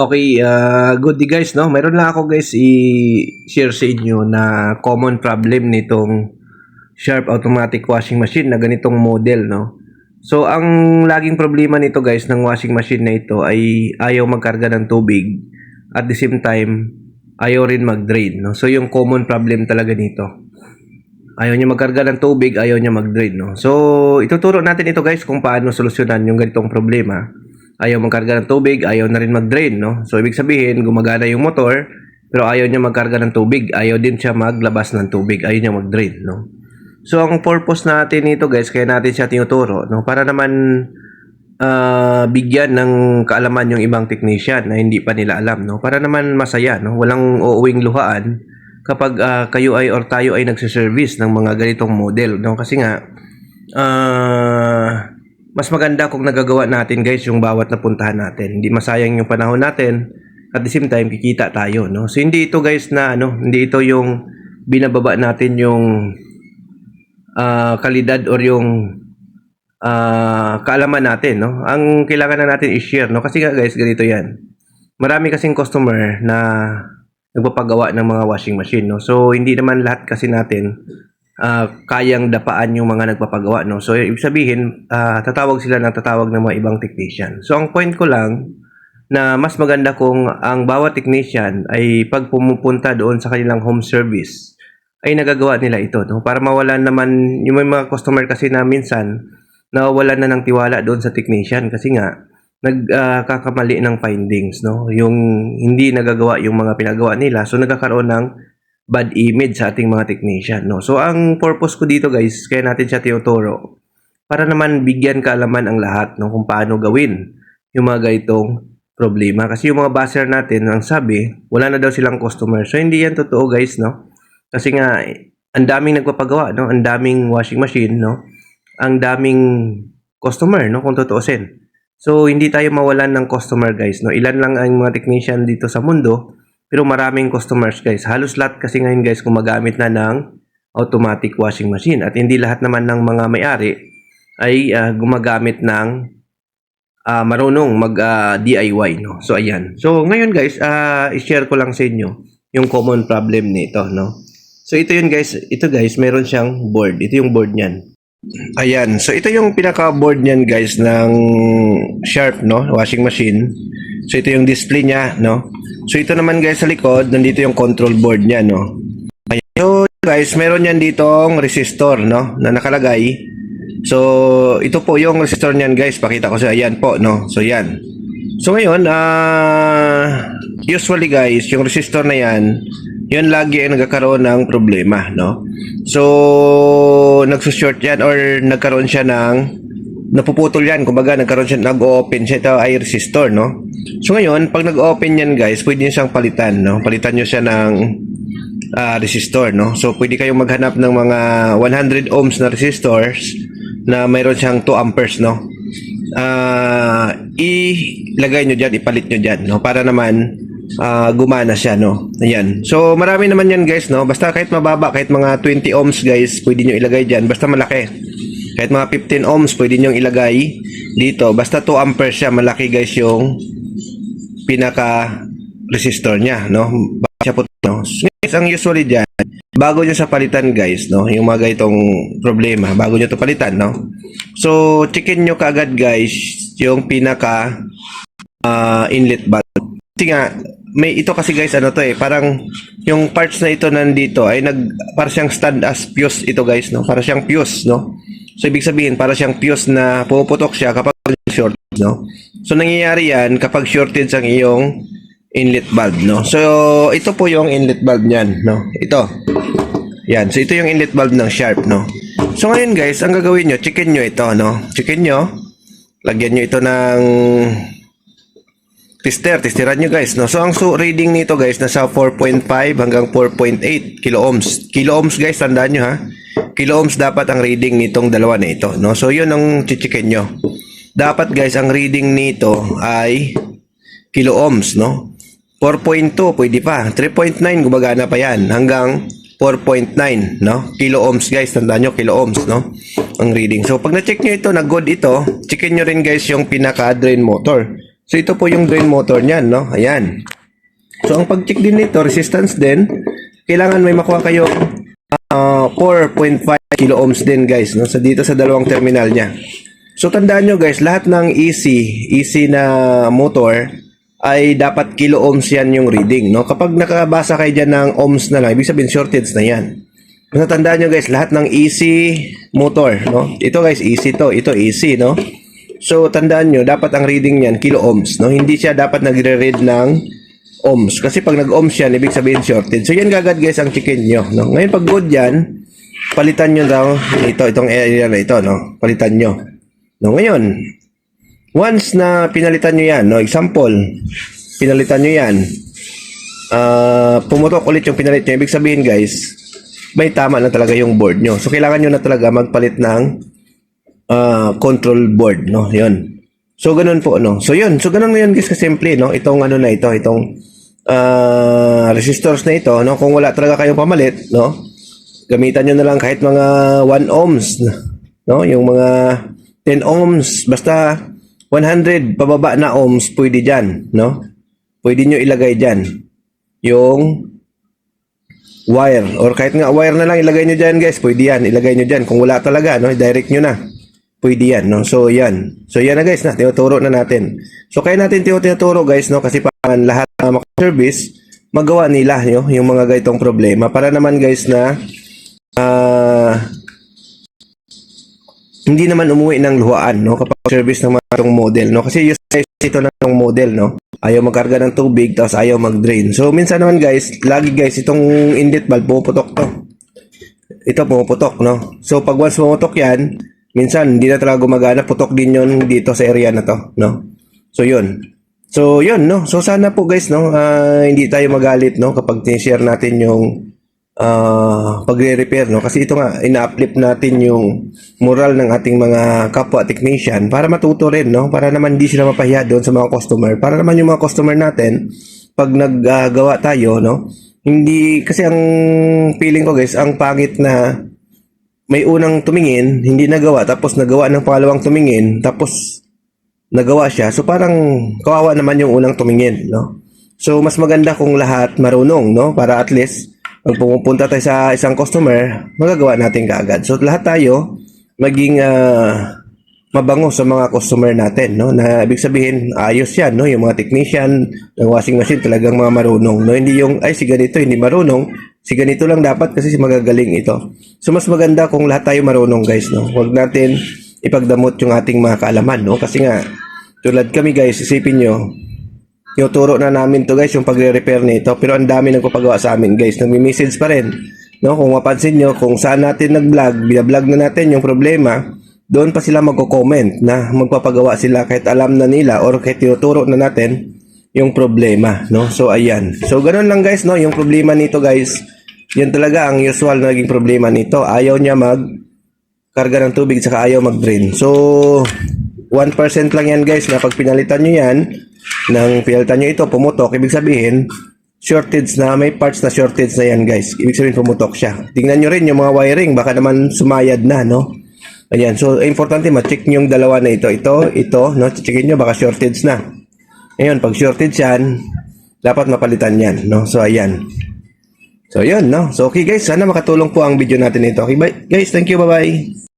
Okay, uh, good day guys, no? Mayroon lang ako guys i-share sa inyo na common problem nitong Sharp Automatic Washing Machine na ganitong model, no? So, ang laging problema nito guys ng washing machine na ito ay ayaw magkarga ng tubig at the same time ayaw rin mag-drain, no? So, yung common problem talaga nito. Ayaw niya magkarga ng tubig, ayaw niya mag-drain, no? So, ituturo natin ito guys kung paano solusyonan yung ganitong problema ayaw magkarga ng tubig, ayaw na rin mag-drain, no? So, ibig sabihin, gumagana yung motor, pero ayaw niya magkarga ng tubig, ayaw din siya maglabas ng tubig, ayaw niya mag-drain, no? So, ang purpose natin nito, guys, kaya natin siya tinuturo, no? Para naman ah, bigyan ng kaalaman yung ibang technician na hindi pa nila alam, no? Para naman masaya, no? Walang uuwing luhaan kapag ah, kayo ay or tayo ay nagsiservice ng mga ganitong model, no? Kasi nga, ah mas maganda kung nagagawa natin guys yung bawat napuntahan natin. Hindi masayang yung panahon natin. At the same time, kikita tayo, no? So, hindi ito guys na, ano, hindi ito yung binababa natin yung ah, kalidad or yung ah, kaalaman natin, no? Ang kailangan na natin i-share, no? Kasi guys, ganito yan. Marami kasing customer na nagpapagawa ng mga washing machine, no? So, hindi naman lahat kasi natin ah, kayang dapaan yung mga nagpapagawa, no? So, ibig sabihin, ah, tatawag sila ng tatawag ng mga ibang technician. So, ang point ko lang, na mas maganda kung ang bawat technician ay pag pumupunta doon sa kanilang home service, ay nagagawa nila ito, no? Para mawalan naman, yung may mga customer kasi na minsan, nawawalan na ng tiwala doon sa technician kasi nga, nagkakamali ng findings, no? Yung hindi nagagawa yung mga pinagawa nila, so nagkakaroon ng bad image sa ating mga technician, no? So, ang purpose ko dito, guys, kaya natin siya tinuturo, para naman bigyan kaalaman ang lahat, no? Kung paano gawin yung mga ganitong problema. Kasi yung mga buzzer natin, ang sabi, wala na daw silang customer. So, hindi yan totoo, guys, no? Kasi nga, ang daming nagpapagawa, no? Ang daming washing machine, no? Ang daming customer, no? Kung tutuusin. So, hindi tayo mawalan ng customer, guys, no? Ilan lang ang mga technician dito sa mundo, pero maraming customers guys. Halos lahat kasi ngayon guys gumagamit na ng automatic washing machine. At hindi lahat naman ng mga may-ari ay ah, gumagamit ng ah, marunong mag ah, DIY. No? So ayan. So ngayon guys, ah, i-share ko lang sa inyo yung common problem nito. No? So ito yun guys. Ito guys, meron siyang board. Ito yung board niyan. Ayan. So ito yung pinaka-board niyan guys ng Sharp no, washing machine. So ito yung display niya, no. So ito naman guys sa likod, nandito yung control board niya, no. Ayan. So guys, meron yan ditong resistor, no, na nakalagay. So ito po yung resistor niyan guys, pakita ko sa ayan po, no. So yan. So ngayon, ah usually guys, yung resistor na yan, yun lagi ang nagkakaroon ng problema, no? So, nagsushort yan or nagkaroon siya ng napuputol yan. Kumbaga, nagkaroon siya, nag-open siya. Ito ay resistor, no? So, ngayon, pag nag-open yan, guys, pwede nyo siyang palitan, no? Palitan nyo siya ng ah, resistor, no? So, pwede kayong maghanap ng mga 100 ohms na resistors na mayroon siyang 2 amperes, no? Ah, ilagay nyo dyan, ipalit nyo dyan, no? Para naman ah, gumana siya, no? Ayan. So, marami naman yan, guys, no? Basta kahit mababa, kahit mga 20 ohms, guys, pwede nyo ilagay dyan. Basta malaki. Kahit mga 15 ohms, pwede nyo ilagay dito. Basta 2 amperes siya, malaki, guys, yung pinaka resistor niya, no? Bago siya puto, no? So, guys, ang usually dyan, bago nyo sa palitan, guys, no? Yung mga ganitong problema, bago nyo to palitan, no? So, checkin nyo kaagad, guys, yung pinaka ah, inlet valve. Kasi nga, may ito kasi guys, ano to eh, parang yung parts na ito nandito ay nag, para siyang stand as fuse ito guys, no? Para siyang fuse, no? So, ibig sabihin, para siyang fuse na pumuputok siya kapag short, no? So, nangyayari yan kapag shorted ang iyong inlet valve, no? So, ito po yung inlet valve niyan, no? Ito. Yan. So, ito yung inlet valve ng Sharp, no? So, ngayon guys, ang gagawin nyo, checkin nyo ito, no? Checkin nyo. Lagyan nyo ito ng tester. Testeran nyo guys, no? So, ang so reading nito guys, nasa 4.5 hanggang 4.8 kilo ohms. Kilo ohms guys, tandaan nyo ha. Kilo ohms dapat ang reading nitong dalawa na ito, no? So, yun ang chichikin nyo. Dapat guys, ang reading nito ay kilo ohms, no? 4.2, pwede pa. 3.9, gumagana pa yan. Hanggang 4.9, no? Kilo ohms, guys. Tandaan nyo, kilo ohms, no? Ang reading. So, pag na-check nyo ito, nag-good ito, checkin nyo rin, guys, yung pinaka-drain motor. So ito po yung drain motor niyan, no? Ayan. So ang pag-check din nito, resistance din, kailangan may makuha kayo ah, 4.5 kilo ohms din guys, no? Sa dito sa dalawang terminal niya. So tandaan nyo guys, lahat ng AC, AC na motor ay dapat kilo ohms yan yung reading, no? Kapag nakabasa kayo dyan ng ohms na lang, ibig sabihin shortage na yan. Basta tandaan nyo guys, lahat ng AC motor, no? Ito guys, AC to, ito AC, no? So tandaan nyo, dapat ang reading niyan kilo ohms, no? Hindi siya dapat nagre-read ng ohms. Kasi pag nag-ohms yan, ibig sabihin shorted. So yan gagad guys ang chicken nyo, no? Ngayon pag good yan, palitan nyo daw ito, itong area na ito, no? Palitan nyo. No, ngayon, once na pinalitan nyo yan, no? Example, pinalitan nyo yan, ah pumutok ulit yung pinalit nyo. Ibig sabihin guys, may tama na talaga yung board nyo. So kailangan nyo na talaga magpalit ng ah, control board, no? 'Yon. So ganun po, no. So 'yun. So ganun ngayon guys, kasimple, no. Itong ano na ito, itong ah, resistors na ito, no. Kung wala talaga kayong pamalit, no. Gamitan nyo na lang kahit mga 1 ohms, no. Yung mga 10 ohms, basta 100 pababa na ohms pwede diyan, no. Pwede nyo ilagay diyan yung wire or kahit nga wire na lang ilagay nyo dyan guys pwede yan ilagay nyo dyan kung wala talaga no direct nyo na pwede yan no? So yan. So yan na guys na tinuturo na natin. So kaya natin tinu- tinuturo guys no? Kasi para lahat na makaservice magawa nila no, yung mga gaitong problema. Para naman guys na ah hindi naman umuwi ng luhaan no? Kapag service ng mga itong model no? Kasi use case ito na ng model no? Ayaw magkarga ng tubig tapos ayaw mag-drain. So minsan naman guys lagi guys itong inlet valve pumuputok to ito pumuputok no? So pag once pumutok yan minsan hindi na talaga gumagana. Putok din yon dito sa area na to no? So yun. So yun no? So sana po guys no? Ah, hindi tayo magalit no? Kapag share natin yung ah pagre-repair no? Kasi ito nga ina-uplift natin yung moral ng ating mga kapwa technician para matuto rin no? Para naman hindi sila mapahiya doon sa mga customer. Para naman yung mga customer natin pag naggagawa tayo no? Hindi kasi ang feeling ko guys ang pangit na may unang tumingin hindi nagawa tapos nagawa ng pangalawang tumingin tapos nagawa siya so parang kawawa naman yung unang tumingin no so mas maganda kung lahat marunong no para at least pag pumupunta tayo sa isang customer, magagawa natin kaagad. So lahat tayo maging ah, mabango sa mga customer natin, no? Na ibig sabihin ayos 'yan, no? Yung mga technician ng washing machine talagang mga marunong, no? Hindi yung ay si ganito hindi marunong, si ganito lang dapat kasi magagaling ito. So mas maganda kung lahat tayo marunong, guys, no? Huwag natin ipagdamot yung ating mga kaalaman, no? Kasi nga tulad kami, guys, isipin nyo, Tinuturo na namin to guys yung pagre-repair nito pero ang dami nagpapagawa sa amin guys nagmi-message pa rin no kung mapansin nyo kung saan natin nag-vlog binablog na natin yung problema doon pa sila magko-comment na magpapagawa sila kahit alam na nila or kahit tinuturo na natin yung problema no so ayan so ganun lang guys no yung problema nito guys yan talaga ang usual na naging problema nito ayaw niya mag karga ng tubig saka ayaw mag-drain. So, 1% lang yan guys na pag pinalitan nyo yan, nang pinalitan nyo ito, pumutok, ibig sabihin, shortage na, may parts na shortage na yan guys. Ibig sabihin pumutok siya. Tingnan nyo rin yung mga wiring, baka naman sumayad na, no? Ayan, so importante ma-check nyo yung dalawa na ito. Ito, ito, no? Checkin nyo, baka shortage na. Ngayon, pag shortage yan, dapat mapalitan yan, no? So, ayan. So, yun, no? So, okay guys, sana makatulong po ang video natin ito. Okay, bye. Guys, thank you, bye-bye.